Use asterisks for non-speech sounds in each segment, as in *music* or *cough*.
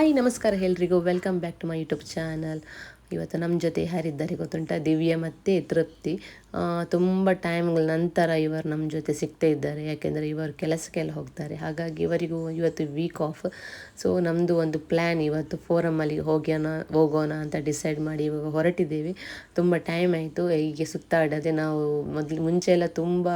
Hi, ನಮಸ್ಕಾರ ಎಲ್ರಿಗೂ. Welcome back to my YouTube channel ಇವತ್ತು ನಮ್ಮ ಜೊತೆ ಯಾರಿದ್ದಾರೆ ಗೊತ್ತುಂಟ? ದಿವ್ಯ ಮತ್ತು ತೃಪ್ತಿ. ತುಂಬ ಟೈಮ್ಗಳ ನಂತರ ಇವರು ನಮ್ಮ ಜೊತೆ ಸಿಗ್ತಾ ಇದ್ದಾರೆ. ಯಾಕೆಂದರೆ ಇವರು ಕೆಲಸಕ್ಕೆಲ್ಲ ಹೋಗ್ತಾರೆ. ಹಾಗಾಗಿ ಇವರಿಗೂ ಇವತ್ತು ವೀಕ್ ಆಫ್ ಸೊ ನಮ್ಮದು ಒಂದು ಪ್ಲ್ಯಾನ್ ಇವತ್ತು ಫೋರಮ್ಮಲ್ಲಿ ಹೋಗ್ಯಾನ, ಹೋಗೋಣ ಅಂತ ಡಿಸೈಡ್ ಮಾಡಿ ಇವಾಗ ಹೊರಟಿದ್ದೀವಿ. ತುಂಬ ಟೈಮ್ ಆಯಿತು. ಹೀಗೆ ಸುತ್ತಾಡದೆ ನಾವು ಮೊದಲು ಮುಂಚೆ ಎಲ್ಲ ತುಂಬ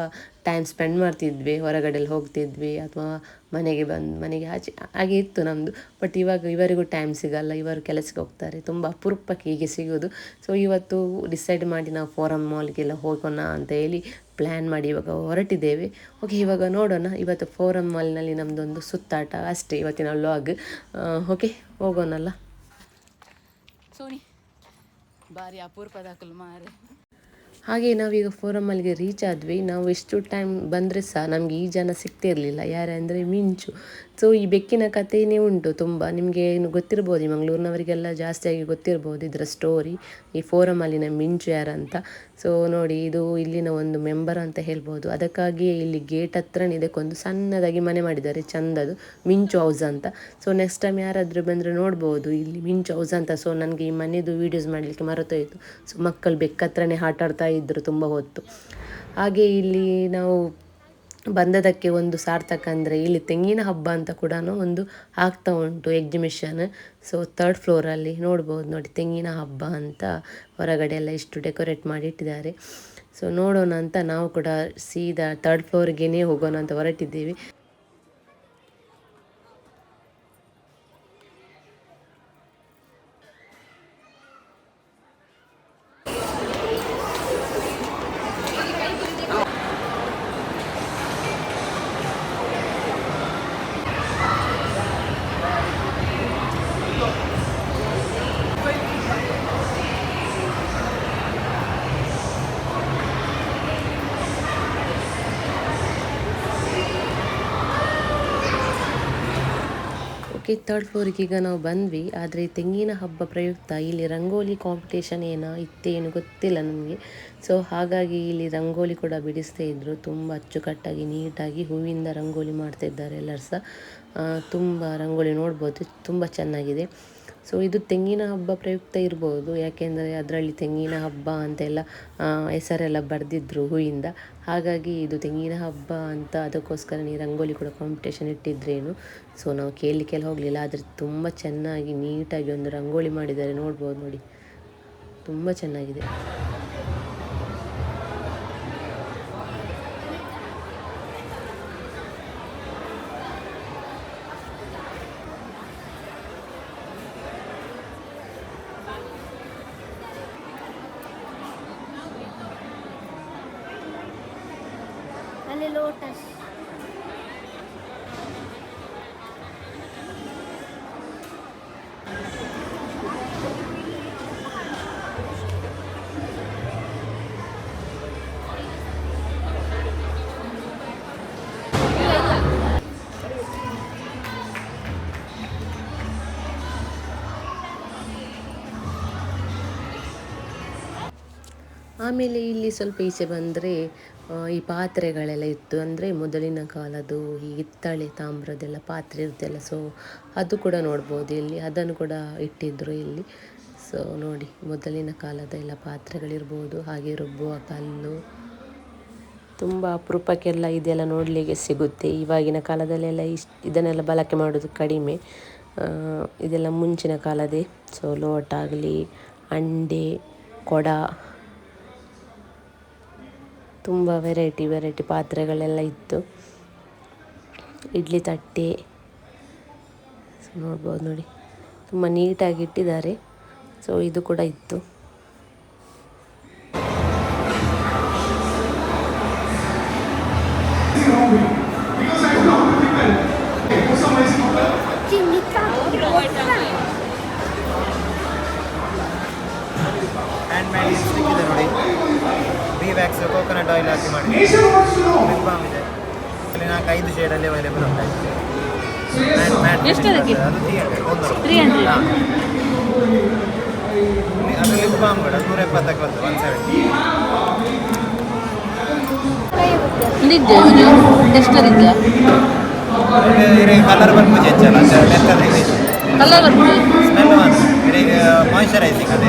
ಟೈಮ್ ಸ್ಪೆಂಡ್ ಮಾಡ್ತಿದ್ವಿ. ಹೊರಗಡೆಲ್ಲಿ ಹೋಗ್ತಿದ್ವಿ ಅಥವಾ ಮನೆಗೆ ಬಂದು, ಮನೆಗೆ ಆಚೆ, ಹಾಗೆ ಇತ್ತು ನಮ್ಮದು ಬಟ್ ಇವಾಗ ಇವರಿಗೂ ಟೈಮ್ ಸಿಗಲ್ಲ. ಇವರು ಕೆಲಸಕ್ಕೆ ಹೋಗ್ತಾರೆ. ತುಂಬ ಅಪರೂಪಕ್ಕೆ ಹೀಗೆ ಸಿಗೋದು. ಸೊ ಇವತ್ತು ಡಿಸೈಡ್ ಮಾಡಿ ನಾವು ಫೋರಮ್ ಮಾಲ್ಗೆಲ್ಲ ಹೋಗೋಣ ಅಂತ ಹೇಳಿ ಪ್ಲ್ಯಾನ್ ಮಾಡಿ ಇವಾಗ ಹೊರಟಿದ್ದೇವೆ. ಓಕೆ ಇವಾಗ ನೋಡೋಣ. ಇವತ್ತು ಫೋರಮ್ ಮಾಲ್ನಲ್ಲಿ ನಮ್ಮದೊಂದು ಸುತ್ತಾಟ ಅಷ್ಟೇ, ಇವತ್ತಿನ ವ್ಲಾಗ್ ಓಕೆ ಹೋಗೋಣಲ್ಲ? ಸೋನಿ ಬಾರಿ ಅಪೂರ್ವದ ಮಾರೆ. ಹಾಗೆ ನಾವೀಗ ಫೋರಮಲ್ಲಿಗೆ ರೀಚ್ ಆದ್ವಿ. ನಾವು ಎಷ್ಟು ಟೈಮ್ ಬಂದರೆ ಸಹ ನಮಗೆ ಈ ಜನ ಸಿಗ್ತಿರ್ಲಿಲ್ಲ. ಯಾರಂದರೆ ಮಿಂಚು. ಸೊ ಈ ಬೆಕ್ಕಿನ ಕಥೆಯೇ ಉಂಟು ತುಂಬ. ನಿಮಗೆ ಏನು ಗೊತ್ತಿರ್ಬೋದು, ಈ ಮಂಗಳೂರಿನವರಿಗೆಲ್ಲ ಜಾಸ್ತಿಯಾಗಿ ಗೊತ್ತಿರ್ಬೋದು ಇದರ ಸ್ಟೋರಿ ಈ ಫೋರಮಲ್ಲಿನ ಮಿಂಚು ಯಾರಂತ. ಸೊ ನೋಡಿ, ಇದು ಇಲ್ಲಿನ ಒಂದು ಮೆಂಬರ್ ಅಂತ ಹೇಳ್ಬೋದು. ಅದಕ್ಕಾಗಿಯೇ ಇಲ್ಲಿ ಗೇಟ್ ಹತ್ರನೇ ಇದಕ್ಕೊಂದು ಸಣ್ಣದಾಗಿ ಮನೆ ಮಾಡಿದ್ದಾರೆ. ಚಂದದು. ಮಿಂಚು ಹೌಸ್ ಅಂತ. ಸೊ ನೆಕ್ಸ್ಟ್ ಟೈಮ್ ಯಾರಾದರೂ ಬಂದರೆ ನೋಡ್ಬೋದು. ಇಲ್ಲಿ ಮಿಂಚು ಹೌಸ್ ಅಂತ. ಸೊ ನನಗೆ ಈ ಮನೆಯದು ವೀಡಿಯೋಸ್ ಮಾಡಲಿಕ್ಕೆ ಮರೆತೋಯಿತು. ಸೊ ಮಕ್ಕಳು ಬೆಕ್ಕತ್ರನೇ ಹತ್ರನೇ ಆಡ್ತಾ ಇದ್ದರು ತುಂಬ ಹೊತ್ತು. ಹಾಗೆ ಇಲ್ಲಿ ನಾವು ಬಂದದಕ್ಕೆ ಒಂದು ಸಾರ್ಥಕ ಅಂದರೆ ಇಲ್ಲಿ ತೆಂಗಿನ ಹಬ್ಬ ಅಂತ ಕೂಡ ಒಂದು ಆಗ್ತಾ ಉಂಟು ಎಕ್ಸಿಬಿಷನ್ ಸೊ ತರ್ಡ್ ಫ್ಲೋರಲ್ಲಿ ನೋಡ್ಬೋದು ನೋಡಿ ತೆಂಗಿನ ಹಬ್ಬ ಅಂತ ಹೊರಗಡೆ ಎಲ್ಲ ಇಷ್ಟು ಡೆಕೋರೇಟ್ ಮಾಡಿ ಇಟ್ಟಿದ್ದಾರೆ ಸೊ ನೋಡೋಣ ಅಂತ ನಾವು ಕೂಡ ಸೀದಾ ತರ್ಡ್ ಫ್ಲೋರ್ಗೇ ಹೋಗೋಣ ಅಂತ ಹೊರಟಿದ್ದೀವಿ. ಓಕೆ ತರ್ಡ್ ಈಗ ನಾವು ಬಂದ್ವಿ. ಆದರೆ ತೆಂಗಿನ ಹಬ್ಬ ಪ್ರಯುಕ್ತ ಇಲ್ಲಿ ರಂಗೋಲಿ ಕಾಂಪಿಟೇಷನ್ ಏನೋ ಇತ್ತೇನು ಗೊತ್ತಿಲ್ಲ ನಮಗೆ. ಸೊ ಹಾಗಾಗಿ ಇಲ್ಲಿ ರಂಗೋಲಿ ಕೂಡ ಬಿಡಿಸ್ತಾ ಇದ್ರು. ತುಂಬ ಅಚ್ಚುಕಟ್ಟಾಗಿ, ನೀಟಾಗಿ ಹೂವಿಂದ ರಂಗೋಲಿ ಮಾಡ್ತಾ ಇದ್ದಾರೆ ಎಲ್ಲರೂ ಸಹ. ತುಂಬ ರಂಗೋಲಿ ನೋಡ್ಬೋದು. ತುಂಬ ಚೆನ್ನಾಗಿದೆ. ಸೊ ಇದು ತೆಂಗಿನ ಹಬ್ಬ ಪ್ರಯುಕ್ತ ಇರ್ಬೋದು. ಯಾಕೆಂದರೆ ಅದರಲ್ಲಿ ತೆಂಗಿನ ಹಬ್ಬ ಅಂತೆಲ್ಲ ಹೆಸರೆಲ್ಲ ಬರೆದಿದ್ರು ಹೂವಿಂದ. ಹಾಗಾಗಿ ಇದು ತೆಂಗಿನ ಹಬ್ಬ ಅಂತ ಅದಕ್ಕೋಸ್ಕರ ನೀ ರಂಗೋಲಿ ಕೂಡ ಕಾಂಪಿಟೇಷನ್ ಇಟ್ಟಿದ್ರೇನು? ಸೊ ನಾವು ಕೇಳಲಿಕ್ಕೆಲ್ಲ ಹೋಗಲಿಲ್ಲ. ಆದರೆ ತುಂಬ ಚೆನ್ನಾಗಿ ನೀಟಾಗಿ ಒಂದು ರಂಗೋಲಿ ಮಾಡಿದ್ದಾರೆ. ನೋಡ್ಬೋದು ನೋಡಿ. ತುಂಬ ಚೆನ್ನಾಗಿದೆ. ಅಲ್ಲಿ ಆಮೇಲೆ ಇಲ್ಲಿ ಸ್ವಲ್ಪ ಈಚೆ ಬಂದರೆ ಈ ಪಾತ್ರೆಗಳೆಲ್ಲ ಇತ್ತು. ಅಂದರೆ ಮೊದಲಿನ ಕಾಲದ್ದು ಈ ಹಿತ್ತಾಳೆ ತಾಮ್ರದೆಲ್ಲ ಪಾತ್ರೆ ಇರುತ್ತೆಲ್ಲ ಸೊ ಅದು ಕೂಡ ನೋಡ್ಬೋದು. ಇಲ್ಲಿ ಅದನ್ನು ಕೂಡ ಇಟ್ಟಿದ್ದರು ಇಲ್ಲಿ. ಸೊ ನೋಡಿ, ಮೊದಲಿನ ಕಾಲದ ಎಲ್ಲ ಪಾತ್ರೆಗಳಿರ್ಬೋದು, ಹಾಗೆ ರುಬ್ಬುವ ಕಲ್ಲು. ತುಂಬ ಅಪರೂಪಕ್ಕೆಲ್ಲ ಇದೆಲ್ಲ ನೋಡಲಿಕ್ಕೆ ಸಿಗುತ್ತೆ. ಇವಾಗಿನ ಕಾಲದಲ್ಲೆಲ್ಲ ಇಷ್ಟು, ಇದನ್ನೆಲ್ಲ ಬಳಕೆ ಮಾಡೋದು ಕಡಿಮೆ. ಇದೆಲ್ಲ ಮುಂಚಿನ ಕಾಲದೇ. ಸೊ ಲೋಟ ಆಗಲಿ, ಅಂಡೆ, ಕೊಡ ತುಂಬ ವೆರೈಟಿ ವೆರೈಟಿ ಪಾತ್ರೆಗಳೆಲ್ಲ ಇತ್ತು. ಇಡ್ಲಿ ತಟ್ಟೆ ನೋಡ್ಬೋದು ನೋಡಿ. ತುಂಬ ನೀಟಾಗಿ ಇಟ್ಟಿದ್ದಾರೆ. ಸೊ ಇದು ಕೂಡ ಇತ್ತು. ವ್ಯಾಕ್ಸ್ ಕೋಕೋನಟ್ ಆಯಿಲ್ ಹಾಕಿ ಮಾಡಿ. ಲಿಪ್ ಬಾಮ್ ಇದೆ ಅಲ್ಲಿ ನಾಲ್ಕು ಐದು ಶೇಡಲ್ಲಿ ಅವೈಲೇಬಲ್ ಉಂಟು ಮ್ಯಾಟ್ ಮ್ಯಾಟ್ ಎಷ್ಟು ಅದಕ್ಕೆ? ಅದು ತ್ರೀ ಹಂಡ್ರೆಡ್ ಒಂದು 300? ಹಾಂ. ಅದು ಲಿಪ್ ಬಾಮ್ ಕೂಡ ನೂರ ಎಪ್ಪತ್ತಕ್ಕೆ ಬಂತು ಒನ್ ಸೆವೆಂಟಿ ಕಲರ್ ಬಂದು ಹೆಚ್ಚಲ್ಲ ಕಲರ್ ಸ್ಮೆಲ್ ಮಾಯ್ಶ್ಚರೈಸಿಂಗ್ ಅದೇ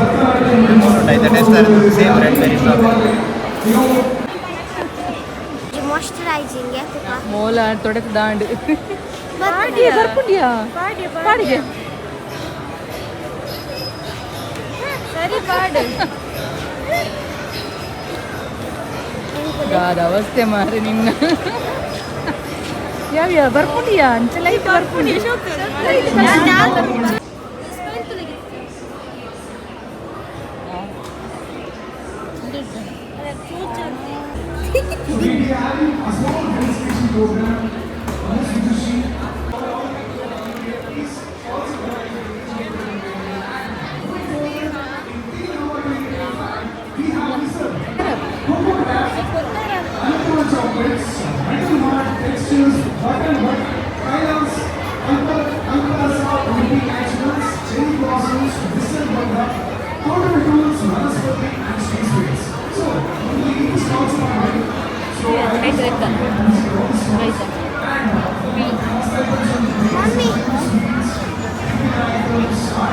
ಉಂಟಾಯ್ತು tester same red berry strawberry moisturising ಯಾಕೆ ಮೋಲ ತೊಡೆತ ದಾಂಡು ಬರ್ಪುಂಡಿಯಾ? ಬರ್ಪುಂಡಿಯಾ ಪಾಡಿಗೆ ಸರಿ ಪಾಡು ಗಾದ ಅವಸ್ಥೆ ಮಾರಿ ನಿನ್ನ ಯಾವ ಯಾವ ಬರ್ಪುಂಡಿಯಾ ಅಂಚೆ ಲೈಟ್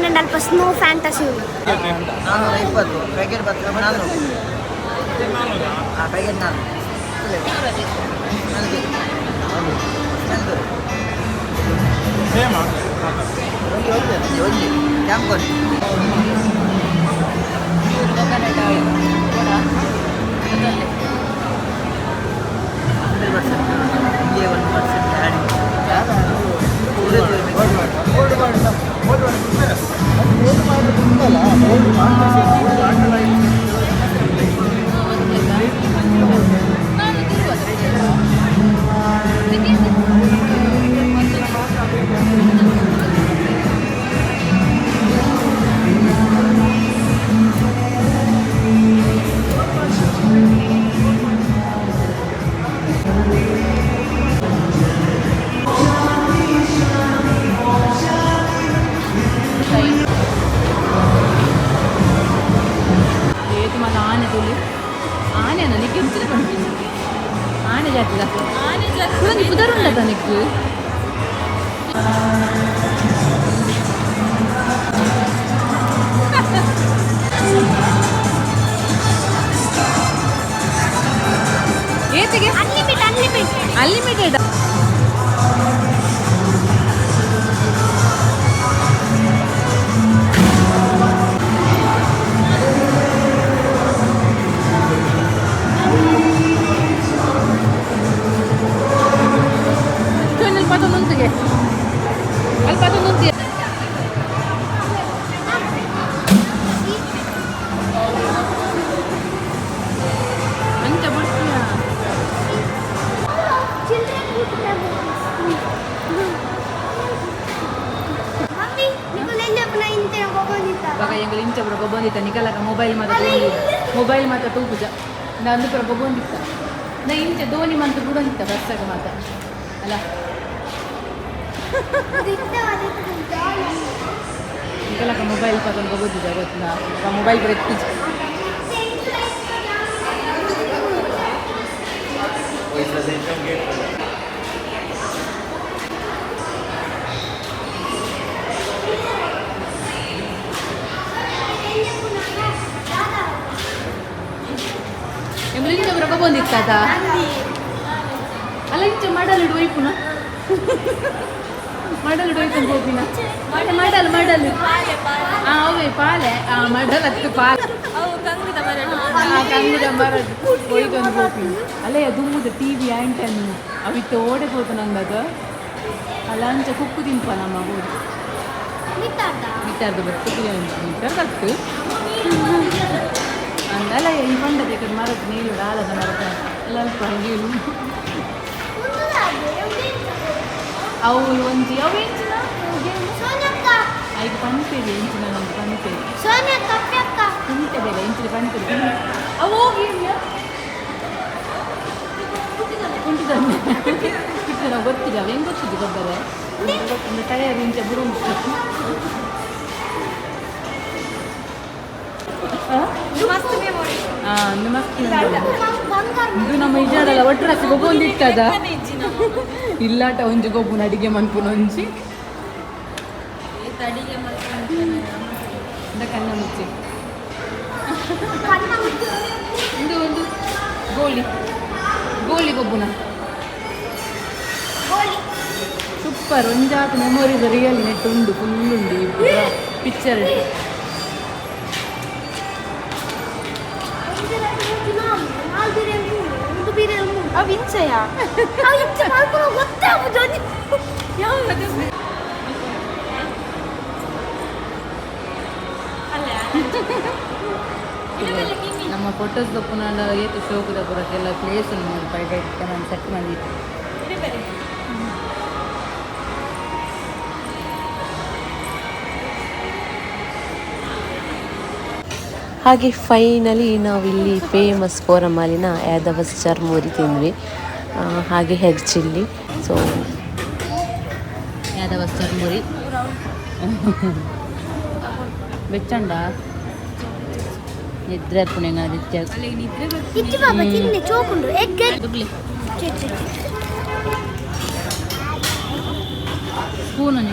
ಆ್ಯಂಡ್ ಅಲ್ಪ ಸ್ನೋ ಫ್ಯಾಂಟಸಿ ನಾನ್ನೂರ ಇಪ್ಪತ್ತು ಪ್ಯಾಕೆಟ್ ಬತ್ತು ನಾನ್ನೂರು ಹಾಂ ಪ್ಯಾಕೆಟ್ ನಾನ್ನೂರು ಒಂದು ಒಂದು ಕ್ಯಾಂಪ್ ಅಲ್ಪ ಅದೊಂದಿಗೆ ಅಲ್ಪ ಅದೊಂದು ಅಂತ ಬಿಡ್ತೀಯ ಮಮ್ಮಿ ನೀವು ನೆಲ್ಲಪ್ಪನ ಇಂತೆ ಹೋಗೋದಿತ್ತ ಇವಾಗ ಎಂಗಳು ಇಂಚ ಪುರ ಬಂದಿತ್ತ ನಿಕಲಕ ಮೊಬೈಲ್ ಮಾತ ಮೊಬೈಲ್ ಮಾತ ತೂಪುಜ ನಾ ಅಂದು ಪುರ ಬಂದಿತ್ತ ನಾ ಇಂಚ ಧೋನಿ ಮಂತ ಬಿಡೋದಿತ್ತ ಬಸ್ಸಾಗ ಮಾತ ಅಲ್ಲ ನಿಕಲಕ ಮೊಬೈಲ್ ಪತೊಂದು ಬಗೋದಿದ್ದ ಗೊತ್ತಿಲ್ಲ ಮೊಬೈಲ್ ಪುರ ಎತ್ತಿಜ ಎಂಗಳು ಇಂಚ ಪುರ ಬಂದಿತ್ತ ಅಲ್ಲ ಇಂಚ ಮಾಡಲು ಒಯ್ಪುನ *laughs* ಮಾಡಲು ಡೊಯ್ಕೊಂಡು ಹೋಗಿನ ಮಾಡೆ ಮಾಡಲು ಮಾಡಲು ಆ ಅವೇ ಪಾಲೆ ಆ ಮಾಡಲ್ ಹತ್ತು ಪಾಲೆ ಆ ಕಂಗಿದ ಮರದು ಒಯ್ಕೊಂಡು ಹೋಗ್ತೀನಿ ಅಲ್ಲೇ ದುಮ್ಮುದು ಟಿ ವಿ ಆಂಟನ್ನು ಅವಿತ್ತು ಓಡೆ ಹೋತು ನಂಗದ ಅಲ್ಲ ಅಂಚ ಕುಕ್ಕು ತಿನ್ಪ ನಮ್ಮ ಊರು ಮಿಟ್ಟಾರ್ದು ಬರ್ ಕುಕ್ಕು ಮೀಟರ್ ಕತ್ತು ಅಂದಲ್ಲ ಇನ್ಕೊಂಡದೆ ಮರದ ನೀರು ಆಲದ ಮರದ ಅಲ್ಪ ಹಾಗೆ ಅವು ಒಂಜಿ ಅವು ಎಂಚಿನ ಸೋನಕ್ಕ ಐದು ಪಂಪೇರಿ ಎಂಚಿನ ನಮ್ದು ಪಂಪೇರಿ ಸೋನಕ್ಕ ಅಪ್ಪಕ್ಕ ಕುಂಟೆ ಬೇರೆ ಎಂಚಿನ ಪಂಪೇರಿ ಅವು ಹೋಗಿ ಕುಂಟಿದಂತೆ ಕುಂಟಿದ ನಾವು ಗೊತ್ತಿಲ್ಲ ಅವು ಹೆಂಗೆ ಗೊತ್ತಿದ್ದು ಗೊಬ್ಬರ ಒಂದು ಟಯರ್ ಇಂಚ ಬುಡು ಮಸ್ತ್ ಮೆಮೊರಿ ಹಾಂ ಒಂದು ಮಸ್ತ್ ಬಂಗಾರ ಇದು ನಮ್ಮ ಇಜಾಡಲ್ಲ ಒಟ್ಟು ರಾಸಿ ಗೊಬ್ಬೊಂದು ಇಟ್ಟದ? ಇಲ್ಲಾಟ ಒಂಜಿ ಗೊಬ್ಬುನ ಅಡಿಗೆ ಮನ್ಪುನ ಒಂಜಿ ಕಣ್ಣ ಮುಚ್ಚಿ. ಇದು ಒಂದು ಗೋಲಿ. ಗೋಲಿ ಗೊಬ್ಬುನ. ಸೂಪರ್ ಒಂಜಾತ ಮೆಮೊರೀಸ್ ರಿಯಲ್ ನೆಟ್ ಉಂಡು ಫುಲ್ ಉಂಡು ಪಿಕ್ಚರ್ ಮೂರು ಅವು ಇಂಚಯ ಅವು ಇಂಚ ಮಾಡ್ಕೊಂಡು ಗೊತ್ತಾಗುದು ನಮ್ಮ ಫೋಟೋಸ್ ಗೊಪ್ಪುನ ಏತು ಶೋಕದ ಬರೋಕ್ಕೆಲ್ಲ ಪ್ಲೇಸ್ ನೋಡಿ ಪೈಡ ಇಟ್ಟು ನಾನು ಸೆಟ್ ಮಾಡಿಟ್ಟು ಹಾಗೆ ಫೈನಲಿ ನಾವಿಲ್ಲಿ ಫೇಮಸ್ ಕೋರಮಲ್ಲಿನ ಯಾದವಸ್ ಚರ್ಮೂರಿ ತಿಂದ್ವಿ. ಹಾಗೆ ಹೆಗ್ ಚಿಲ್ಲಿ ಸೊ ಯಾದವಸ್ ಚರ್ಮೂರಿ. ಬೆಚ್ಚಂಡ. ನಿದ್ರೆ ಎಗ್ ಸ್ಪೂನ್ ಒಂದು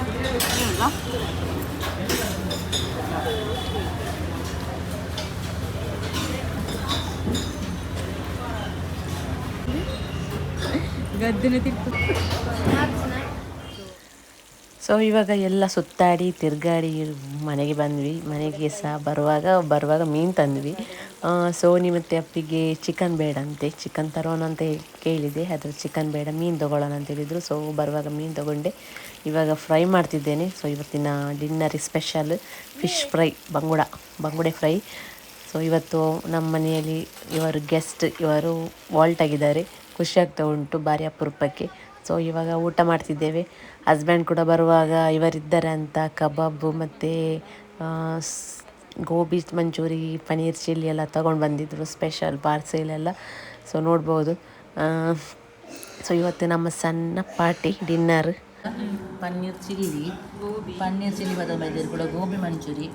ತಿನ್ಯಾ ಸೊ ಇವಾಗ ಎಲ್ಲ ಸುತ್ತಾಡಿ ತಿರ್ಗಾಡಿ ಮನೆಗೆ ಬಂದ್ವಿ. ಮನೆಗೆ ಸಹ ಬರುವಾಗ ಬರುವಾಗ ಮೀನು ತಂದ್ವಿ. ಸೋನಿ ಮತ್ತು ಅಪ್ಪಿಗೆ ಚಿಕನ್ ಬೇಡ ಅಂತೆ. ಚಿಕನ್ ತರೋಣ ಅಂತ ಕೇಳಿದೆ. ಅದ್ರ ಚಿಕನ್ ಬೇಡ ಮೀನು ತೊಗೊಳ್ಳೋಣ ಅಂತ ಹೇಳಿದರು. ಸೊ ಬರುವಾಗ ಮೀನು ತೊಗೊಂಡೆ. ಇವಾಗ ಫ್ರೈ ಮಾಡ್ತಿದ್ದೇನೆ. ಸೊ ಇವತ್ತಿನ ಡಿನ್ನರ್ ಸ್ಪೆಷಲ್ ಫಿಶ್ ಫ್ರೈ ಬಂಗುಡ ಬಂಗುಡೆ ಫ್ರೈ ಸೊ ಇವತ್ತು ನಮ್ಮ ಮನೆಯಲ್ಲಿ ಇವರು ಗೆಸ್ಟ್ ಇವರು ವಾಲ್ಟ್ ಆಗಿದ್ದಾರೆ. ಖುಷಿಯಾಗ್ತಾ ಉಂಟು ಭಾರಿ ಅಪರೂಪಕ್ಕೆ ಸೊ ಇವಾಗ ಊಟ ಮಾಡ್ತಿದ್ದೇವೆ. ಹಸ್ಬೆಂಡ್ ಕೂಡ ಬರುವಾಗ ಇವರಿದ್ದಾರೆ ಅಂತ ಕಬಾಬು ಮತ್ತು ಗೋಬಿ ಮಂಚೂರಿ ಪನೀರ್ ಚಿಲ್ಲಿ ಎಲ್ಲ ತೊಗೊಂಡು ಬಂದಿದ್ದರು ಸ್ಪೆಷಲ್ ಪಾರ್ಸೆಲ್ ಎಲ್ಲ. ಸೊ ನೋಡ್ಬೋದು. ಸೊ ಇವತ್ತು ನಮ್ಮ ಸಣ್ಣ party dinner paneer chilli paneer chilli ಬದಲು ಬೈದಿರು ಕೂಡ ಗೋಬಿ ಮಂಚೂರಿ.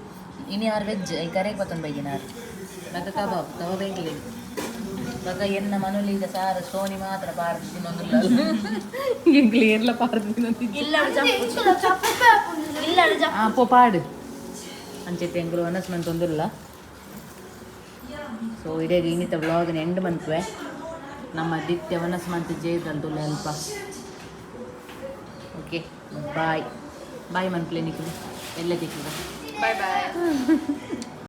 ಇನ್ನು ಯಾರು ವೆಜ್ ಈ ಕರೆ ಬತ್ತೊಂದು ಬೈದಿನಾರು ಮತ್ತು ಕಬಾಬ್ ತಗೋಬೇಕಿಲ್ಲ ಬೇಕಲಿ ಮಗ ಎನ್ನ ಮನೇಲಿ ಈಗ ಸಾರು ಸೋನಿ ಮಾತ್ರ ಪಾರ್ದು ತಿನ್ನೋದಿಲ್ಲ. ಕ್ಲಿಯರ್ಲ ಇಲ್ಲ ಪಾಡು. ಅಂಚೆತ್ತೆ ಎಂಗ್ಲು ಅನೌನ್ಸ್ಮೆಂಟ್ ಒಂದಿಲ್ಲ ಸೊ ಇದೇ ಇನ್ನಿತ ವ್ಲಾಗ್ನ ಎಂಡ್ ಮಂತ್ವೆ. ನಮ್ಮ ದಿತ್ಯ ವನಸ್ ಮಂತ್ ಜೇದಂತು ಅಲ್ಪ okay bye bye man Nikhil. ಎಲ್ಲ ತಿಕ್ಕಿದ ಬಾಯ್ bye. *laughs*